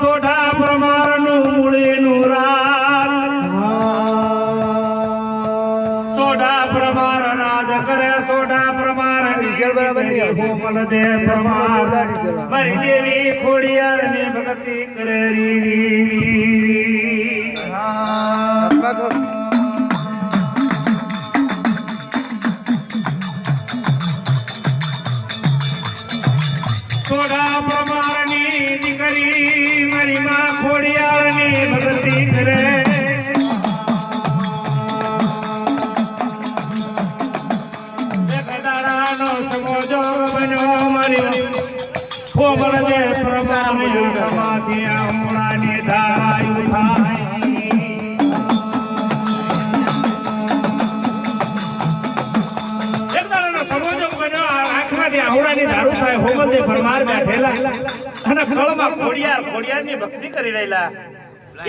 સોઢા પ્રમાણનું મૂળીનું રાજ સોઢા પ્રમાણ રાજ કરે સોઢા પ્રમાણ ટીચર બરાબર. કોમલ દે પ્રમાણ. મારી દેવી ખોડિયાર ને ભક્તિ કરે રી મારી માં ખોડિયાર ની ભક્તિ કરે કોમળ દે પ્રમાણે આમાંથી આમળાની ધારાયું થાય કળમાં ખોડિયાર રહેલા.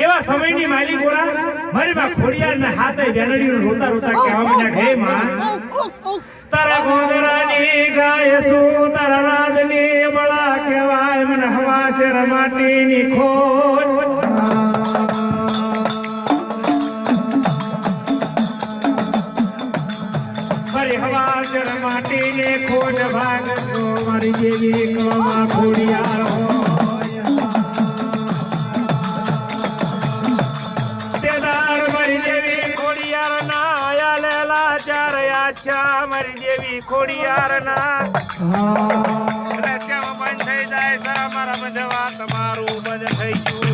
એવા સમયની માલિકોરા મારી બા ખોડિયારના હાથે બેનડી રોતા રોતા કહેવા માંડ્યા હે માં, તારા ગોંદરાની ગાય શું તારા રાતની બળા કહેવાય? મને હવા છે રમાટીની ખોટ. આછા મારી દેવી ખોડિયાર ના રસ્યામાં બંધ થઈ જાય મારા બધવા તમારું બધ થઈ ગયું.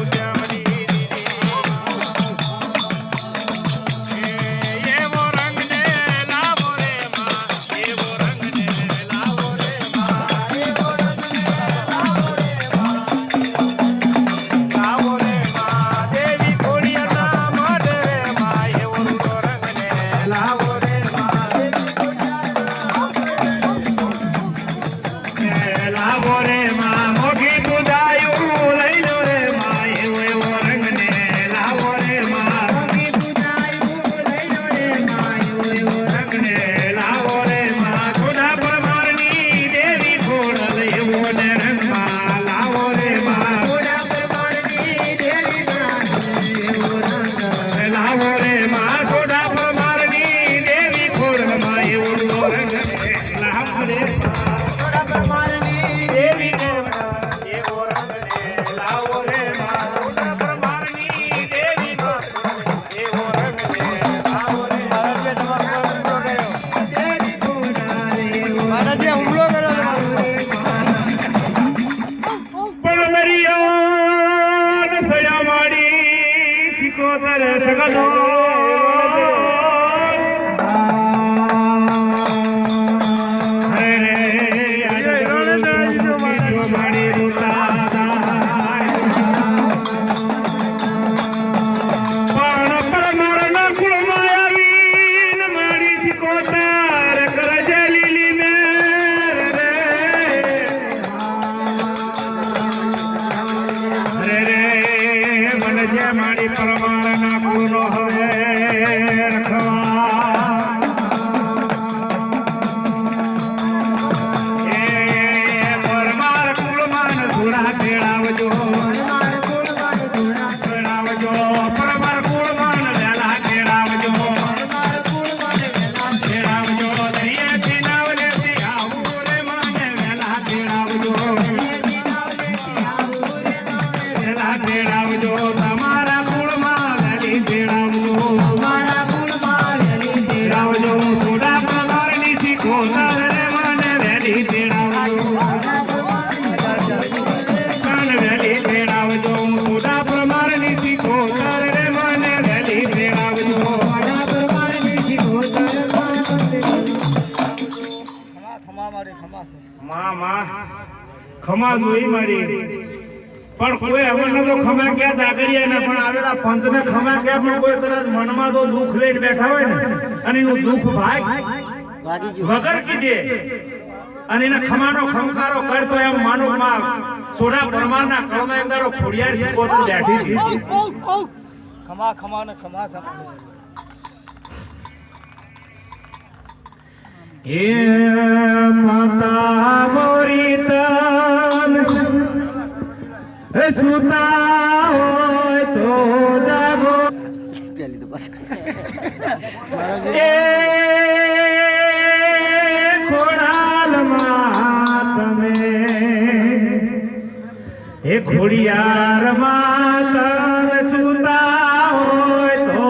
chegador. માં માં ખમા જોઈ મારી. પણ કોઈ અમને તો ખમા ક્યાં જાગરિયા ને પણ આવેલા પંચને ખમા ક્યાં પણ કોઈ કદાચ મનમાં તો દુઃખ લઈને બેઠા હોય ને અને એનું દુઃખ ભાગ વગર કીધે. અને એના ખમાનો ખમકારો કરતો એમ માનો માં સોડા પરમારના કળમાં એક દાડો ખોડિયાર બેઠી ખમા ખમા ને ખમા સમા હે સુતા હોય તો જાગો પેલી તો પાછળ એ ખોડાલમાં તમે, એ ખોડિયારમાં તમે સુતા હોય તો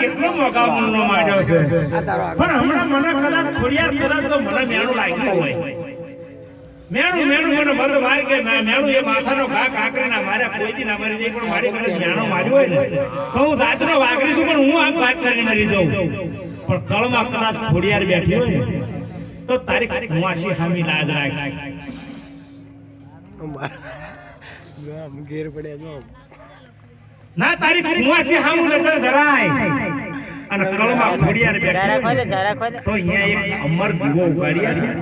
કેટલો મોગા મૂલનો માંડ્યો છે. પણ હમણાં મને કદાચ ખોડિયાર કદાચ તો મને મેળું લાગ્યું હોય. મેણું મેણું મને બંધ મારી કે મેણું એ માથાનો ઘા કાંકરીના માર્યા કોઈ દી ના મરી જાય પણ મારી કદાચ મેણો માર્યો હોય ને તો હું દાંતનો વાગરી છું પણ હું આમ વાત કરીને મરી જાઉં. પણ કળમાં કદાચ ખોડિયાર બેઠી હોય ને તો તારી કુવાસી હામી લાજ રાખ. ગેર પડ્યા જો ના તારી કુંવાસી હામુ નજર ધરાય. અને કળમાં ખોડિયાર ખોલે જરા ને, તો અહીંયા એક અમર દીવો ઉગાડી આલી.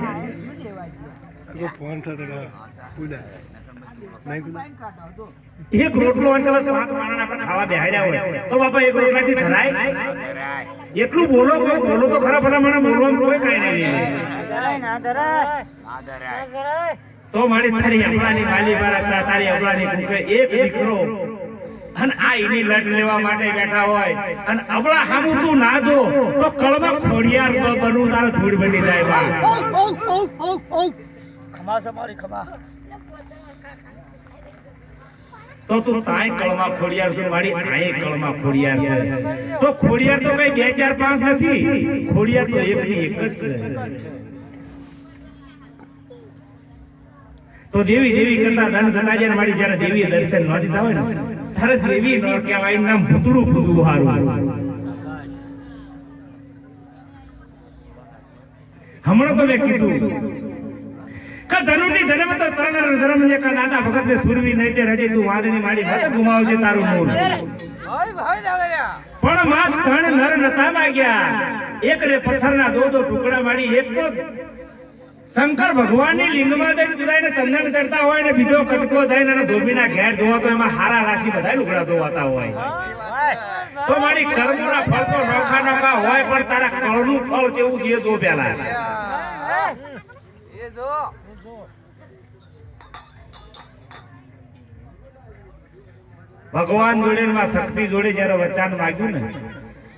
ફોન થતો કુડા કુડા એક રોટલો અને તમે પાંચ માણસને આપણે ખાવા બેહાડ્યા હોય. તો બાપા એક રોટલાથી ધરાય? એટલું બોલો કોઈ બોલો તો ખરા ભલા મને બોલવાનું કોઈ કઈ નહીં તો મારી તારી અમલાની માલી બાળા તારી અમલાની કુકે એક દીકરો અને આ એની લટ લેવા માટે બેઠા હોય. અને અબળા હામુ તું ના જો તો કળમાં ખોડિયાર બનવું તારે ધૂળ બની જાય ખમા મારી ખમા. તો તું તાય કળમાં ખોડિયાર છે મારી આય કળમાં ખોડિયાર છે. તો ખોડિયાર તો કઈ બે ચાર પાંચ નથી. ખોડિયાર તો એક ની એક જ છે. તો દેવી દેવી કરતા ધન થતા મારી જયારે દેવી દર્શન ન દીધા હોય ને ત્યારે દેવી ન કહેવાય નામ ભૂતળું પૂજવું હારું હમણાં તો મેં કીધું કે જન્મની જન્મ તો તરણ જન્મ જે કા દાદા ભગત ને સુરવી નહીં તે રજે તું વાદની માડી મત ગુમાવજે તારું પણ માં ત્રણ નર નતા માગ્યા. એક રે પથ્થરના દો દો ટુકડા માડી, એક શંકર ભગવાનની લિંગમાં જઈને બધાને ચંદન ચડતા હોય ને બીજો કટકો જઈને અને ધોબીના ઘેર ધોવા તો એમાં હારા રાશિ બધા લુગડા ધોવાતા હોય. તો મારી કર્મોના ફળ તો નોખા નોખા હોય પણ તારા કળનું ફળ જેવું છે જો પેલા. ભગવાન જોડે શક્તિ જોડે જયારે વચન માગ્યું ને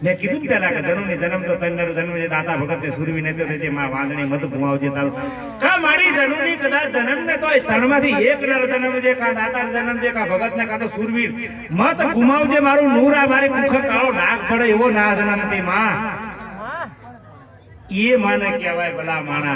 મેં કીધું પેલા કે જન્મ જન્મ તો તન્નર જન્મ છે દાતા ભગત ને સુરવી ને તે છે માં વાંદણી મત ગુમાવજે તારું. કા મારી જન્મની કદાચ જન્મ ને તો તણમાંથી એક નર જન્મ છે કા દાતા જન્મ છે કા ભગત ને કા તો સુરવીર. મત ગુમાવજે મારું નૂરા મારી મુખ કાળો નાગ પડે એવો ના જન્મ તે માં. એ માને કહેવાય ભલા માણા